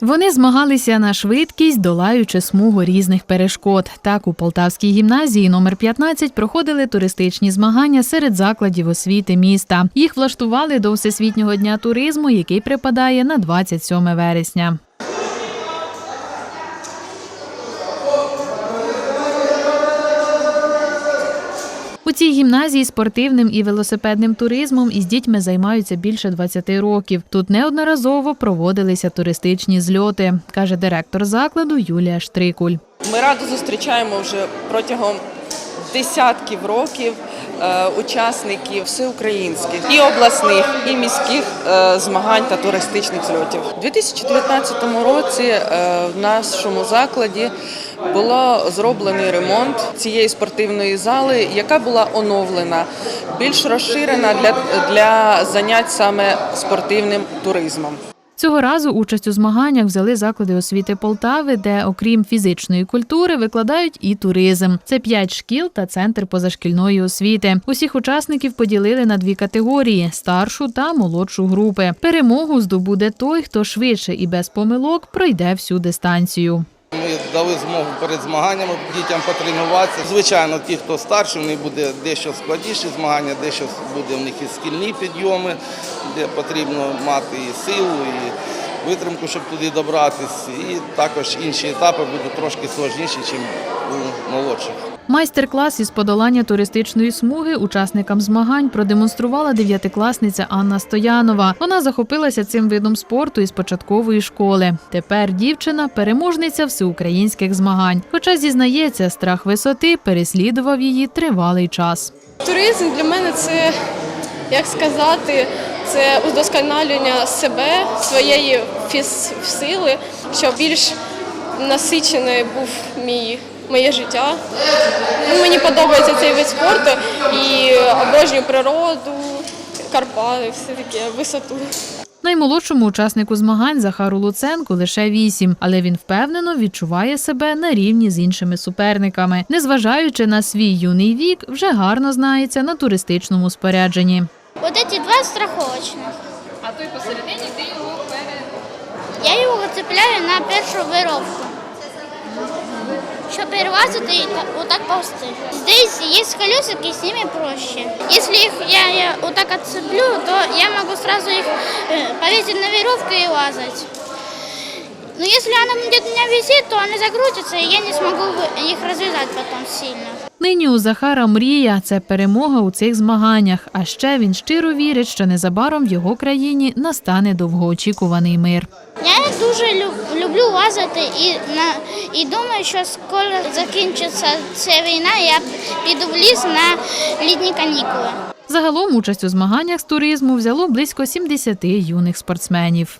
Вони змагалися на швидкість, долаючи смугу різних перешкод. Так у Полтавській гімназії номер 15 проходили туристичні змагання серед закладів освіти міста. Їх влаштували до Всесвітнього дня туризму, який припадає на 27 вересня. Цій гімназії спортивним і велосипедним туризмом із дітьми займаються більше 20 років. Тут неодноразово проводилися туристичні зльоти, каже директор закладу Юлія Штрикуль. Ми радо зустрічаємо вже протягом десятків років е, учасників всеукраїнських і обласних, і міських е, змагань та туристичних зльотів. У 2019 році е, в нашому закладі було зроблений ремонт цієї спортивної зали, яка була оновлена, більш розширена для, для занять саме спортивним туризмом. Цього разу участь у змаганнях взяли заклади освіти Полтави, де, окрім фізичної культури, викладають і туризм. Це п'ять шкіл та центр позашкільної освіти. Усіх учасників поділили на дві категорії: старшу та молодшу групи. Перемогу здобуде той, хто швидше і без помилок пройде всю дистанцію. Ми дали змогу перед змаганнями дітям потренуватися. Звичайно, ті, хто старші, у них буде дещо складніші змагання, дещо буде в них і скільні підйоми, де потрібно мати і силу, і витримку, щоб туди добратися. І також інші етапи будуть трошки складніші, ніж у молодших. Майстер-клас із подолання туристичної смуги учасникам змагань продемонструвала дев'ятикласниця Анна Стоянова. Вона захопилася цим видом спорту із початкової школи. Тепер дівчина переможниця всеукраїнських змагань. Хоча зізнається, страх висоти переслідував її тривалий час. Туризм для мене це, як сказати, це удосконалення себе, своєї фіз- сили, щоб більш насиченою був мій, моє життя. Ну, мені подобається цей вид спорту і обожнюю природу, Карпати, все таке, висоту. Наймолодшому учаснику змагань Захару Луценку лише вісім, але він впевнено відчуває себе на рівні з іншими суперниками. Незважаючи на свій юний вік, вже гарно знається на туристичному спорядженні. Вот эти два страховочных. А той посередині ти його перед. Я його цепляю на першу вировку. Щоб перелазити и вот отак ползти. Здесь есть колесики, с ними проще. Если их я, я вот так отцеплю, то я могу сразу их э, повесить на веревку и лазать. Но если она у меня висит, то они закрутятся, и я не смогу их развязать потом сильно. Нині у Захара мрія це перемога у цих змаганнях. А ще він щиро вірить, що незабаром в його країні настане довгоочікуваний мир. Я дуже люб- люблю лазити і на і думаю, що скоро закінчиться ця війна. Я піду в ліс на літні канікули. Загалом участь у змаганнях з туризму взяло близько 70 юних спортсменів.